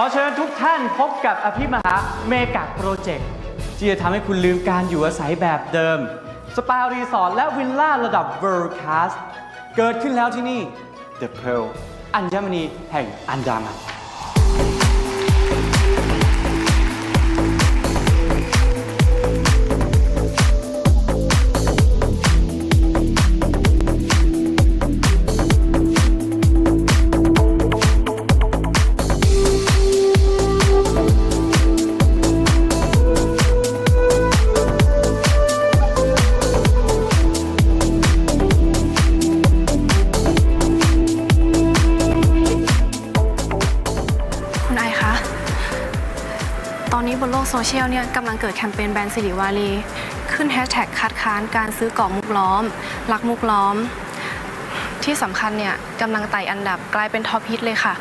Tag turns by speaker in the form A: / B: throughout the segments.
A: ขอเชิญทุกท่านพบกับอภิมหาเมกะโปรเจกต์ที่จะทำให้คุณลืมการอยู่อาศัยแบบเดิม สปารีสอร์ทและวิลล่าระดับเวิร์คลาสเกิดขึ้นแล้วที่นี่ The Pearl อัญมณีแห่งอันดามัน
B: อนนี้บนโลกโซเชียลเนี่ยกำลังเกิดแคมเปญแบรนด์สิริวารี ขึ้นแฮชแท็กคัดค้านการซื้อเกาะมุกล้อมรักมุกล้อม ที่สำคัญเนี่ยกำลังไต่อันดับกลายเป็นท็อปฮิตเลยค่ะ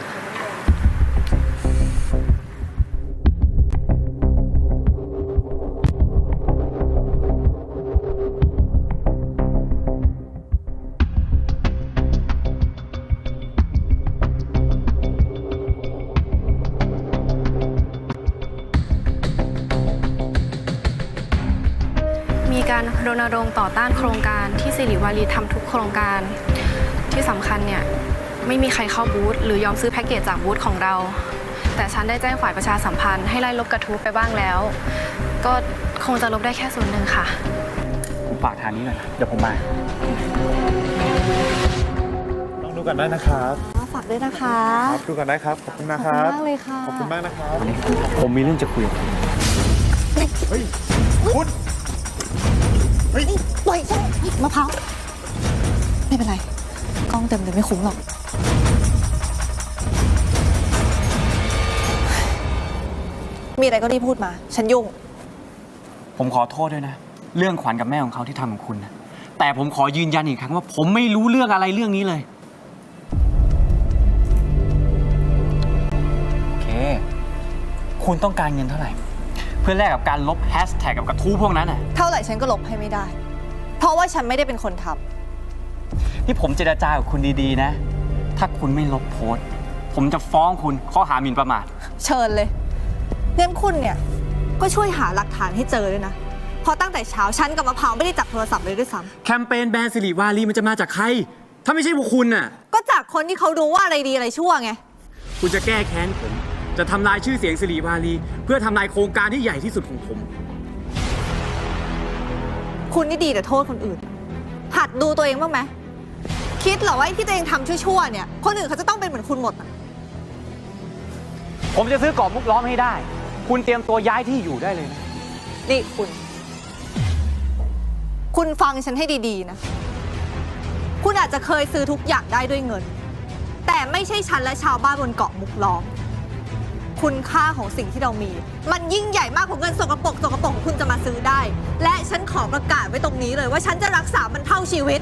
B: การรณรงค์ต่อต้านโครงการที่สิริวารีทำทุกโครงการ ที่สำคัญเนี่ยไม่มีใครเข้าบูธหรือยอมซื้อแพ็กเกจจากบูธของเรา แต่ฉันได้แจ้งฝ่ายประชาสัมพันธ์ให้ไล่ลบกระทู้ไปบ้างแล้ว ก็คงจะลบได้แค่ส่วนหนึ่งค่ะ
A: ผมฝากทางนี้หน่อยนะเดี๋ยวผมมา
C: ลองดูกันได้นะครับ
D: ฝากด้วยนะคะ
C: ครับดูกันได้ครับ ขอบคุณนะ
D: ขอบ
C: ค
D: คุณ
C: รับ
D: มากเลยค่ะ
C: ขอบคุณมากนะครับ
A: ผมมีเรื่องจะคุยกับคุณ
C: เฮ้ยคุณเฮ้ย
D: ปล่อยฉันมะพร้าว ไม่เป็นไร กล้องเต็มเลยไม่คุ้มหรอก มีอะไรก็รีบพูดมา ฉันยุ่ง
A: ผมขอโทษด้วยนะ เรื่องขวัญกับแม่ของเขาที่ทำกับคุณนะแต่ผมขอยืนยันอีกครั้งว่า ผมไม่รู้เรื่องอะไรเรื่องนี้เลย โอเค คุณต้องการเงินเท่าไหร่ พื่อแลกกับการลบแฮชแท็กกับกระทู้พวกนั้นน่ะ
D: เท่าไหร่ฉันก็ลบให้ไม่ได้ เพราะว่าฉันไม่ได้เป็นคนทำ
A: ที่ผมเจรจากับคุณดีๆนะ ถ้าคุณไม่ลบโพสต์ ผมจะฟ้องคุณข้อหาหมิ่นประมาท
D: เชิญเลยงั้นคุณเนี่ยก็ช่วยหาหลักฐานให้เจอด้วยนะเพราะตั้งแต่เช้าฉันกับมะพร้าวไม่ได้จับโทรศัพท์เลยด้วยซ้
A: แคมเปญแบรนด์สิริวารีมันจะมาจากใคร ถ้าไม่ใช่พวกคุณน่ะำ
D: ก็จากคนที่เขารู้ว่าอะไรดีอะไรชั่วไง
A: คุณจะแก้แค้นผม จะทำลายชื่อเสียงสิริวารีเพื่อทำลายโครงการที่ใหญ่ที่สุดของผม
D: คุณนี่ดีแต่โทษคนอื่น หัดดูตัวเองบ้างไหม คิดเหรอว่าไอ้ที่ตัวเองทำชั่วๆเนี่ย คนอื่นเขาจะต้องเป็นเหมือนคุณหมดอะ
A: ผมจะซื้อกรอบมุกล้อมให้ได้ คุณเตรียมตัวย้ายที่อยู่ได้เลยนะ
D: นี่คุณ คุณฟังฉันให้ดีๆนะ คุณอาจจะเคยซื้อทุกอย่างได้ด้วยเงิน แต่ไม่ใช่ฉันและชาวบ้านบนเกาะมุกล้อม คุณค่าของสิ่งที่เรามี มันยิ่งใหญ่มากกว่าเงินสกปรกสกปรกของคุณจะมาซื้อได้ และฉันขอประกาศไว้ตรงนี้เลยว่าฉันจะรักษามันเท่าชีวิต